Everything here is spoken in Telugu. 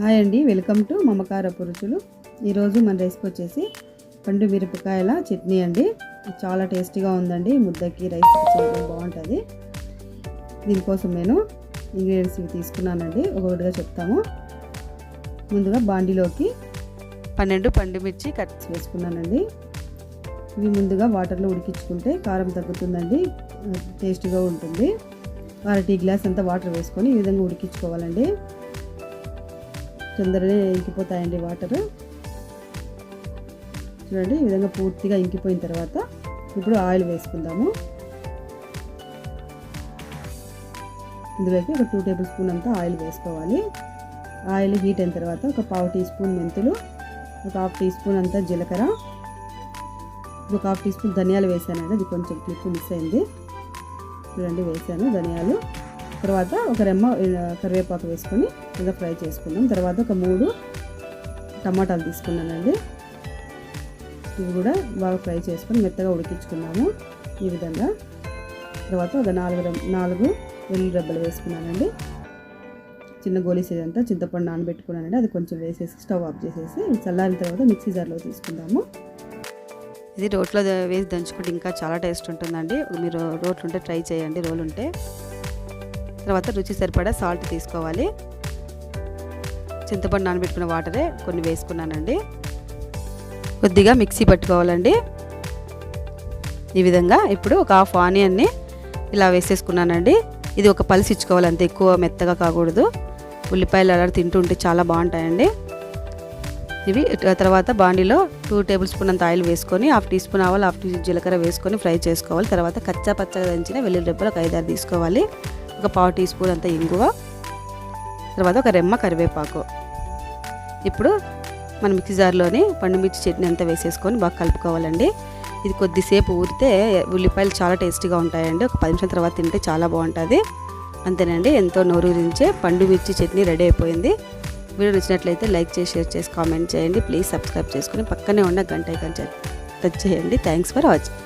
హాయ్ అండి వెల్కమ్ టు మమకారపు రుచులు ఈరోజు మన రెసిపీ వచ్చేసి పండు మిరపకాయల చట్నీ అండి. చాలా టేస్టీగా ఉందండి ముద్దకి రైస్ చేయడం బాగుంటుంది. దీనికోసం నేను ఇంగ్రీడియంట్స్ ఇవి తీసుకున్నానండి ఒకటిగా చెప్తాము. ముందుగా బాండీలోకి పన్నెండు పండు మిర్చి కట్ వేసుకున్నానండి ఇవి ముందుగా వాటర్లో ఉడికించుకుంటే కారం తగ్గుతుందండి టేస్టీగా ఉంటుంది. అర టీ గ్లాస్ అంతా వాటర్ వేసుకొని ఈ విధంగా ఉడికించుకోవాలండి. తొందరగా ఇంకిపోతాయండి వాటర్. చూడండి ఈ విధంగా పూర్తిగా ఇంకిపోయిన తర్వాత ఇప్పుడు ఆయిల్ వేసుకుందాము. ఇందులోకి ఒక టూ టేబుల్ స్పూన్ అంతా ఆయిల్ వేసుకోవాలి. ఆయిల్ హీట్ అయిన తర్వాత ఒక పావు టీ స్పూన్ మెంతులు ఒక హాఫ్ టీ స్పూన్ అంతా జీలకర్ర. ఒక హాఫ్ టీ స్పూన్ ధనియాలు వేసానండి అది కొంచెం క్లిప్ మిస్ అయింది. చూడండి వేసాను ధనియాలు. తర్వాత ఒక రెమ్మ కరివేపాకు వేసుకొని ఇలా ఫ్రై చేసుకున్నాం తర్వాత ఒక మూడు టమాటాలు తీసుకున్నానండి. ఇవి కూడా బాగా ఫ్రై చేసుకొని మెత్తగా ఉడికించుకున్నాము ఈ విధంగా. తర్వాత ఒక నాలుగు నాలుగు వెల్లుల్లి రెబ్బలు వేసుకున్నానండి. చిన్న గోలీస్ చింతపండు నానబెట్టుకున్నానండి. అది కొంచెం వేసేసి స్టవ్ ఆఫ్ చేసేసి చల్లారిన తర్వాత మిక్సీ జార్లో తీసుకుందాము. ఇది రోట్లో వేసి దంచుకుంటే ఇంకా చాలా టేస్ట్ ఉంటుందండి. మీరు రోట్లు ఉంటే ట్రై చేయండి. రోలు ఉంటే. తర్వాత రుచి సరిపడా సాల్ట్ తీసుకోవాలి. చింతపండు నానబెట్టుకున్న వాటరే కొన్ని వేసుకున్నానండి. కొద్దిగా మిక్సీ పట్టుకోవాలండి. ఈ విధంగా ఇప్పుడు ఒక హాఫ్ ఆనియన్ని ఇలా వేసేసుకున్నానండి. ఇది ఒక పలిసి ఇచ్చుకోవాలి అంతే ఎక్కువ మెత్తగా కాకూడదు. ఉల్లిపాయలు అలా తింటుంటే చాలా బాగుంటాయండి. ఇవి తర్వాత బాండీలో టూ టేబుల్ స్పూన్ అంత ఆయిల్ వేసుకొని హాఫ్ టీ స్పూన్ ఆవాలు హాఫ్ టీ జీలకర్ర వేసుకొని ఫ్రై చేసుకోవాలి. తర్వాత కచ్చా పచ్చగా దంచిన వెల్లుల్లి రెబ్బలు ఒక ఐదారు తీసుకోవాలి. ఒక పావు టీ స్పూన్ అంత ఇంగువ తర్వాత ఒక రెమ్మ కరివేపాకు. ఇప్పుడు మన మిక్సీ జార్లోని పండు మిర్చి చట్నీ అంతా వేసేసుకొని బాగా కలుపుకోవాలండి. ఇది కొద్దిసేపు ఊరితే ఉల్లిపాయలు చాలా టేస్టీగా ఉంటాయండి. ఒక పది నిమిషాల తర్వాత తింటే చాలా బాగుంటుంది. అంతేనండి ఎంతో నోరూరించే పండు మిర్చి చట్నీ రెడీ అయిపోయింది. వీడియో నచ్చినట్లయితే లైక్ చేసి షేర్ చేసి కామెంట్ చేయండి. ప్లీజ్ సబ్స్క్రైబ్ చేసుకుని పక్కనే ఉన్న గంట ఐకాన్ టచ్ చేయండి. Thanks for watching